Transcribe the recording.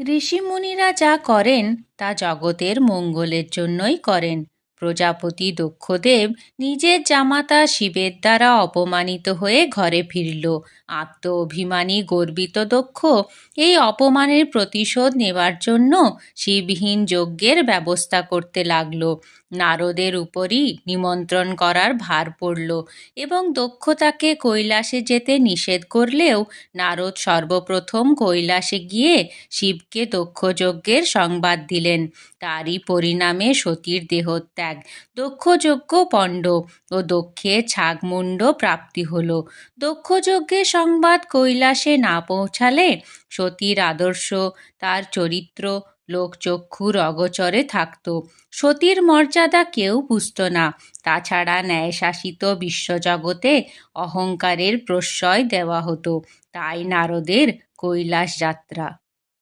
ঋষিমুনিরা যা করেন তা জগতের মঙ্গলের জন্যই করেন। প্রজাপতি দক্ষদেব নিজের জামাতা শিবের দ্বারা অপমানিত হয়ে ঘরে ফিরল। আত্ম অভিমানী গর্বিত দক্ষ এই অপমানের প্রতিশোধ নেবার জন্য শিবহীন যজ্ঞের ব্যবস্থা করতে লাগল। নারদের উপরই নিমন্ত্রণ করার ভার পড়ল এবং দক্ষ তাকে কৈলাসে যেতে নিষেধ করলেও নারদ সর্বপ্রথম কৈলাসে গিয়ে শিবকে দক্ষযজ্ঞের সংবাদ দিলেন। তারই পরিণামে সতীর দেহত্যাগ দক্ষযজ্ঞ পণ্ড ও দক্ষের ছাগমুণ্ড প্রাপ্তি হল। দক্ষযজ্ঞের সংবাদ কৈলাসে না পৌঁছালে সতীর আদর্শ, তার চরিত্র, লোকচক্ষুর অগচরে থাকত। সতীর মর্যাদা কেউ বুঝত না। তাছাড়া ন্যায়শাসিত বিশ্বজগতে অহংকারের প্রশ্রয় দেওয়া হতো। তাই নারদের কৈলাস যাত্রা